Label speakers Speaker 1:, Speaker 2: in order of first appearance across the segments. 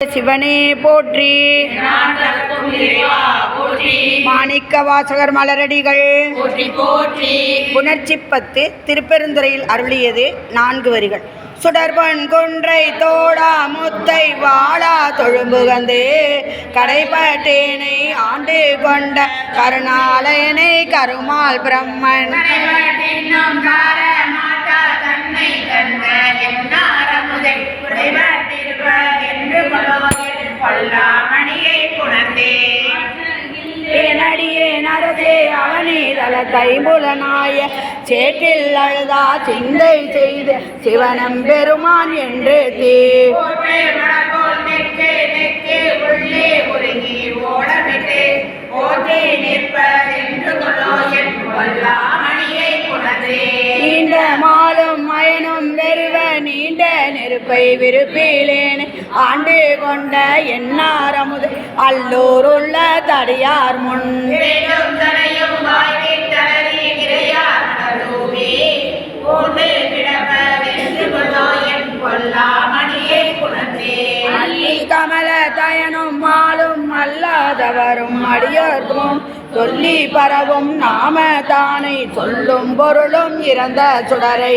Speaker 1: சிவனே போற்றி. மாணிக்க வாசகர் மலரடிகள்.
Speaker 2: போற்றி பத்து
Speaker 1: புணர்ச்சிப்பத்து திருப்பெருந்துறையில் அருளியது நான்கு வரிகள். சுடர்பன் குன்றை தோடா முத்தை வாழா தொழும்புகந்து கடைப்பட்டேனை ஆண்டு கொண்ட கருணாலயனை கருமால் பிரம்மன். தைபுலனாய சேற்றில் அழுதா சிந்தை செய்த சிவனம் பெருமான் என்று தீ. நீண்ட மாலும் மயனும் வெறுவ நீண்ட நெருப்பை விருப்பிலேன் ஆண்டு கொண்ட என்னாரமுது அல்லூர் உள்ள தடியார் முன். கமல தயனும் மாலும் அல்லாதவரும் அடியோர்க்கும் சொல்லி பரவும் நாம தானை சொல்லும் பொருளும் இறந்த சுடரை.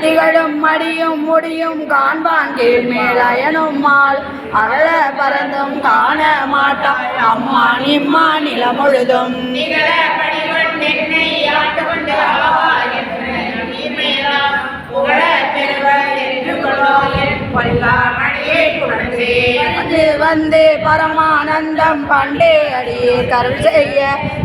Speaker 1: திகழும் மடியும் முடியும் காண்பான் கீழ்மேல் அயனும் மால் அகல பறந்தும் காண மாட்டான் அம்மா நிம்மா நிலம் முழுதும்
Speaker 2: நிகழ பணிவன் என்னை ஆட்கொண்டு ஆவா என்று நீர்மேலாம் புகழ பெறுவதென்று கொல்லோ என் கொல்லாமணியை புணர்ந்தே
Speaker 1: வந்து வந்து பரமானந்தம் பண்டே அடியே கருள் செய்ய.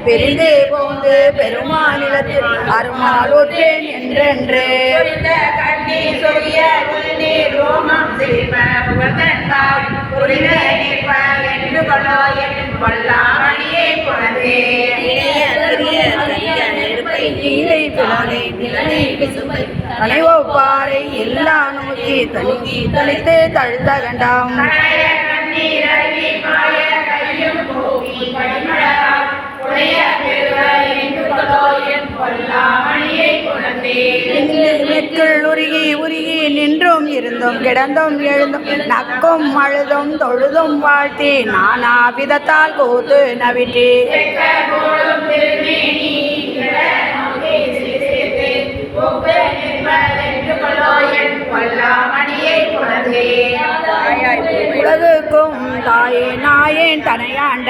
Speaker 1: பிரிந்து போந்து பெருமாநிலத்தில் அருமாளுற்றேன் என்றென்று.
Speaker 2: புரிந்த கண்ணீர் சொரிய உள்நீர் ரோமம் சிரிப்ப புகழ்ந்தாய் புரித நிற்ப என்று கொள்ளோ என் கொல்லாமணியை புணர்ந்தே
Speaker 1: நீரை பிளானை நிலனை விசும்பை. அனைவப்பாறை எல்லா நோக்கி தழுவி தளித்து தழுத்த கண்டாம்
Speaker 2: கண்ணீர் உடைய என்று கொள்ளோ என் கொல்லாமணியை
Speaker 1: உருகி உருகி நின்றும் இருந்தும் கிடந்தும் எழுந்தும் நக்கும் அழுதும் தொழுதும் வாழ்த்தி நானா விதத்தால் கூத்து நவிட்டி தாயே நாயேன் தனையாண்ட.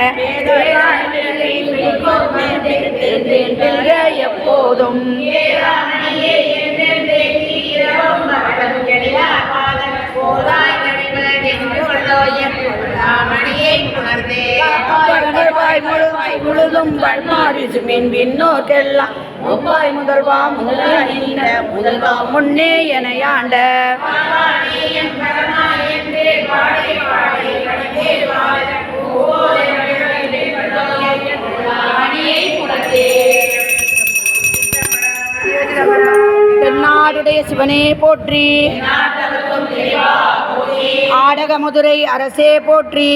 Speaker 1: எப்போதும்.
Speaker 2: முழுதும் என்றென்றே தீரவும் அவளும் எழிலார்
Speaker 1: தென்னாடுடைய சிவனே போற்றி.
Speaker 2: நாட்டவர்க்கும் தெளிவா போற்றி.
Speaker 1: ஆடக மதுரை அரசே போற்றி.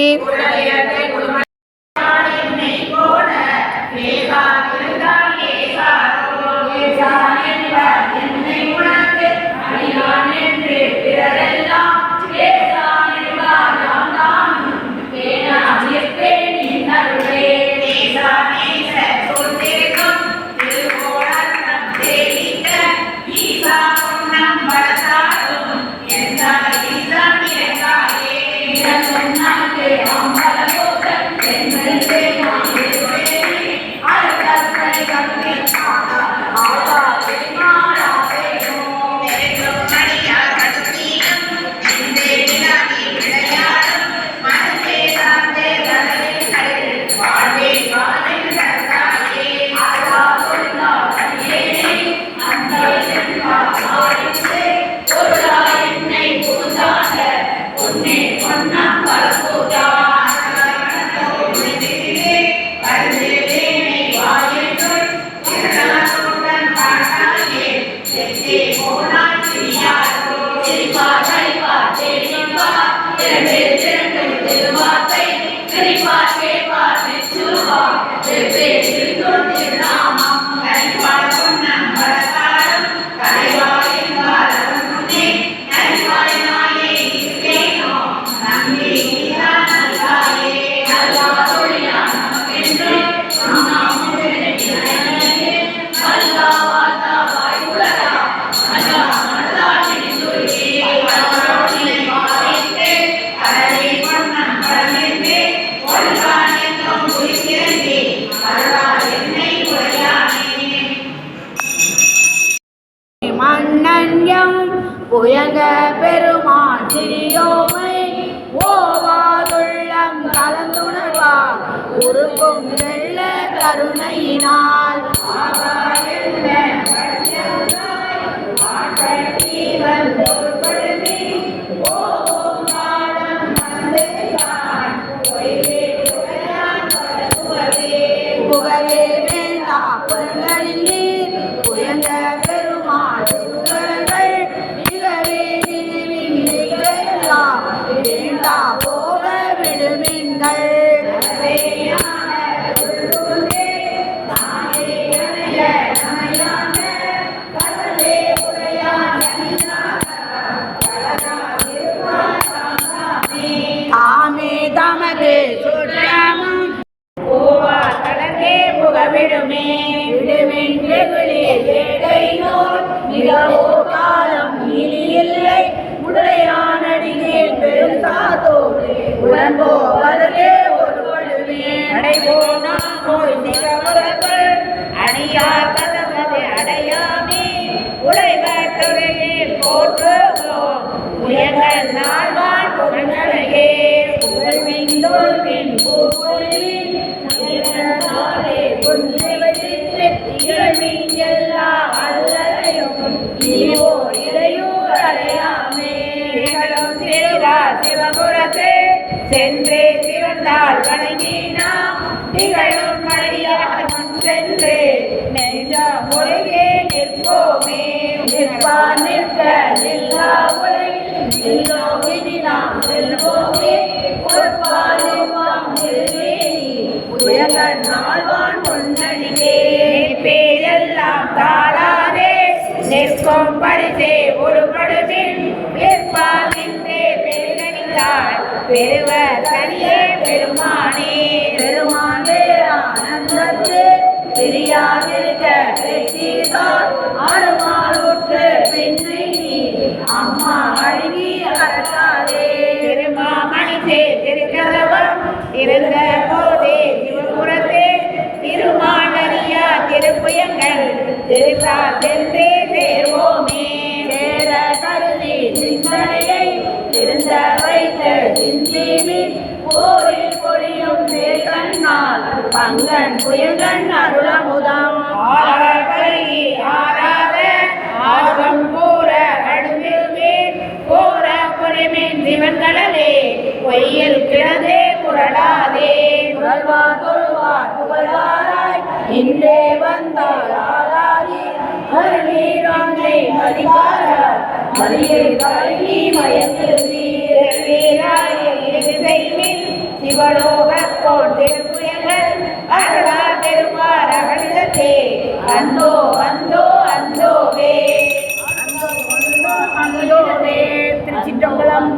Speaker 1: புகழே
Speaker 2: உடைவட்டுரையே போற்றுவோம். உயர்கள் நாள்வான் புகழ்நடையே புகழ்வின் தோல்வின் பூப்பொழிவின் உயர்ந்தாலே ஒன்றிவதித்து திகழ்வின் நீவோ இளையோர் அடையாமே. திருவா சிவபுரத்தே சென்றே சிவந்தாள் வணங்கினாம் திகழும் மழையாக முன் சென்றே நெஞ்ச முறையே நிற்போமே. நிற்பார் நிற்க நில்லா உலகில் நில்லோம் நாம் செல்வோமே. பொறுப்பால் நிற்பாம் திருவேணி நாள்வான் பொன்னடிவே பேரெல்லாம் தாளாதே நிற்கும் பரிசே ஒருபடுமின் நிற்பால் நின்றே பேரணித்தாள் பெருவ தனியே பெருமானே.
Speaker 1: பெருமான் பேரானந்தத்து பிரியாதிருக்க வெற்றிதான்.
Speaker 2: திருத்தா சேர்வோமே
Speaker 1: சேர கருதி சிந்தனையை திருந்த வைத்த சிந்தினி போரில் பொழியும் மேல் பங்கன் புயங்கன் அருளமுதம்.
Speaker 2: ஆறார் ஆறாத ஆகம் கூற அடுமில்மே கோர புரிமின் சிவன்களே பொய்யில் கிடந்தே புரளாதே
Speaker 1: தொழுவார் புகழாராய் இன்றே வந்தார் மறுநீராங்கை மதியை வழங்கி மயங்குவீர்
Speaker 2: வீராய இசைமில் சிவலோகத்தோன் திருப்புயங்கள் அருளா பெருமார் அகழ்ந்தே அந்தோ அந்தோ அந்தோவே
Speaker 1: அந்தோவே திருச்சிற்றம்பலம்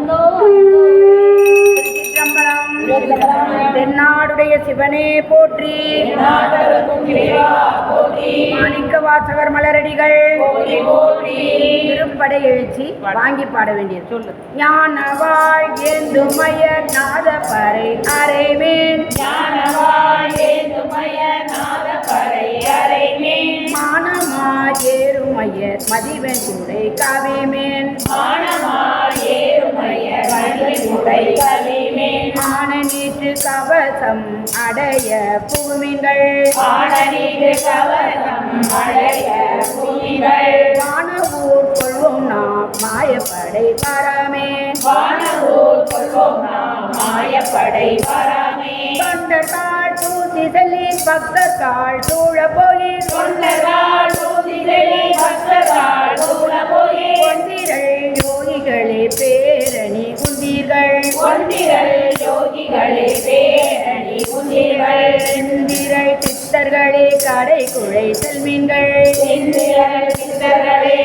Speaker 1: திருச்சிற்றம்பலம் தென்னாடுடைய சிவனே போற்றி மாணிக்க வாசகர் மலரடிகள். திருப்படை எழுச்சி வாங்கி பாட வேண்டியது. சொல்லு. ஞான வாழ் ஏந்துமய நாத பறை அறைவேன் மானமா ஏறுமய மதிவன் துடை கவிமேன்
Speaker 2: மானமாய் ஏறுமய வழிமுறை கவிமேன்
Speaker 1: மான நீற்று கவசம் அடைய பூமிகள்.
Speaker 2: பாடநீர் கவசம் அடைய பூமிகள்.
Speaker 1: வானவூர் கொள்வோம் நாம் மாயப்படை பரமே.
Speaker 2: வானவோர் கொள்வோம் நாம் மாயப்படை வராமே
Speaker 1: தொண்டர்கள் தூசி செல்லி பக்தர்கள் சூழ போய்
Speaker 2: தொண்டர்கள்
Speaker 1: உழைத்தல் மீன்கள். செல்மீன்கள்
Speaker 2: நாட் சித்தர்களே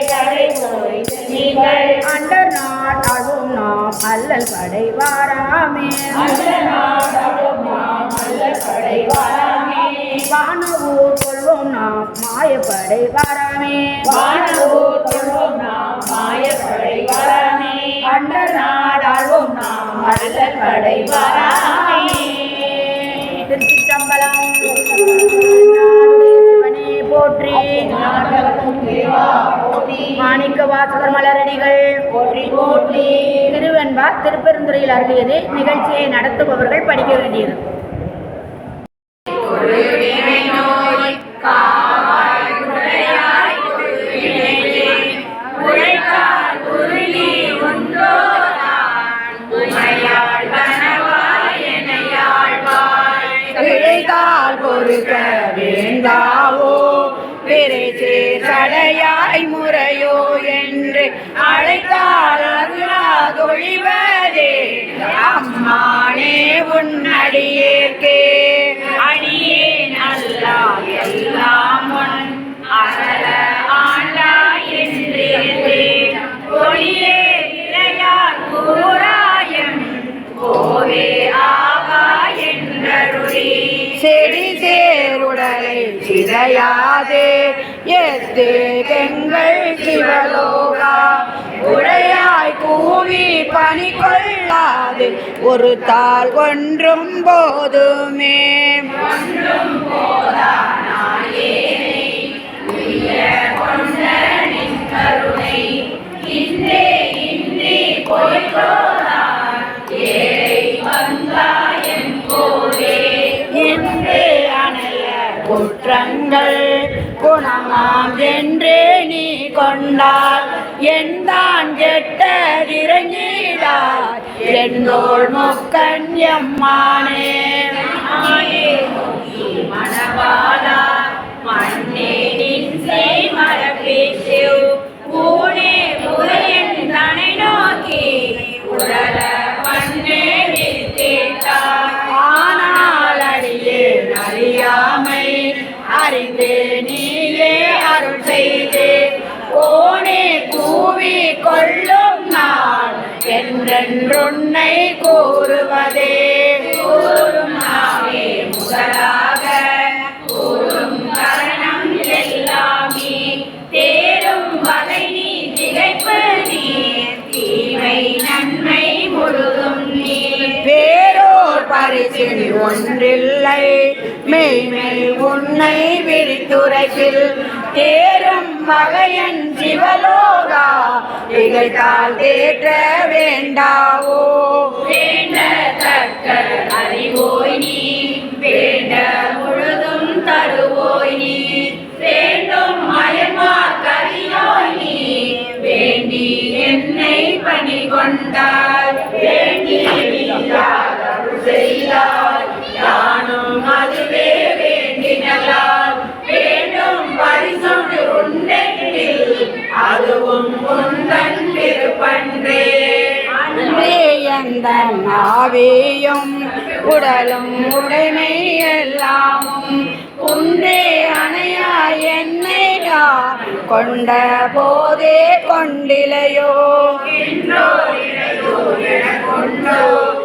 Speaker 1: நாம் அல்லல்
Speaker 2: படைவாராமே.
Speaker 1: வானவூர் கொள்வோம் நாம் மாய
Speaker 2: படைவாராமே கொள்வோம் நாம் அண்ட நாடாளும் நாம் அல்லல் படைவாராமே.
Speaker 1: மாணிக்க வாசகர் மலரடிகள். திருவெண்பா திருப்பெருந்துறையில் அருளியது நிகழ்ச்சியை நடத்துபவர்கள் படிக்க வேண்டியது. அம்மானே உன்னடியேற்கே
Speaker 2: அடியே நல்லா எல்லாம் உன் அகல ஆண்டா என்றே. ஒளியே இறையார் கூறாயம் கோவே ஆகா என்றருளி.
Speaker 1: செடி சேருடலை சிதையாதே எத்தே கெங்கள் சிவலோகா. உடல் பூமி பணி கொள்ளாது ஒரு தாள் ஒன்றும் போதுமே. குற்றங்கள் குணமாம் என்றே நீ கொண்டால் என்னோள் முக்கன் ஒன்றில்லை. மெய்மை உன்னை விரித்துரைப்பில் தேரும் மகையன் சிவலோகா திகைத்தால் தேற்ற வேண்டாவோ?
Speaker 2: வேண்டத்தக்க அறிவோய் நீ வேண்ட முழுதும் தருவோய் நீ வேண்டும் மயமா கரியோய் நீ வேண்டி என்னை பணி கொண்டார் வேண்டி செய்தார் யானும் அதுவே வேண்டினலால் வேண்டும் பரிசொன்று உண்டெனில் அதுவும் உந்தன் திருப்பன்றே
Speaker 1: அன்றே எந்த ஆவியும் உடலும் உடைமை எல்லாமும் குன்றே அணையா என்னையா கொண்ட போதே கொண்டிலையோ?
Speaker 2: என்போர்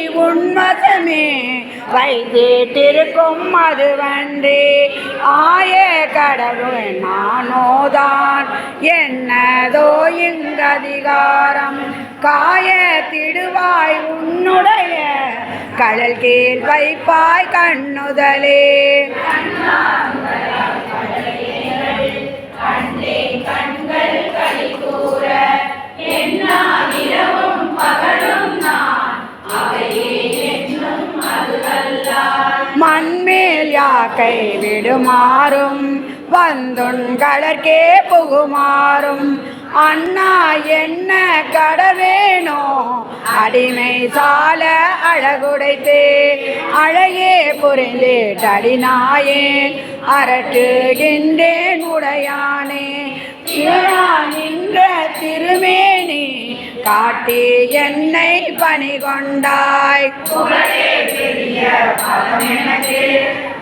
Speaker 1: உன்மதமே. வைத்தேட்டிருக்கும் அதுவன்றே ஆய கடவுள் நானோதான். என்னதோ இங்கதிகாரம். காய திடுவாய் உன்னுடைய. கடல் கீழ் வைப்பாய் கண்ணுதலே. கண்கள் கழிக்கூற என்ன இரவும் பகலும் யாக்கை விடுமாறும் வந்துன் புகுமாறும். அண்ணா என்ன கடவேனோ? அடிமை சால அழகுடைத்தே அழகே புரிந்தே தடினாயேன் அரட்டுகின்றேன் உடையானே நின்ற திருமேனி காட்டி என்னை பணி கொண்டாய்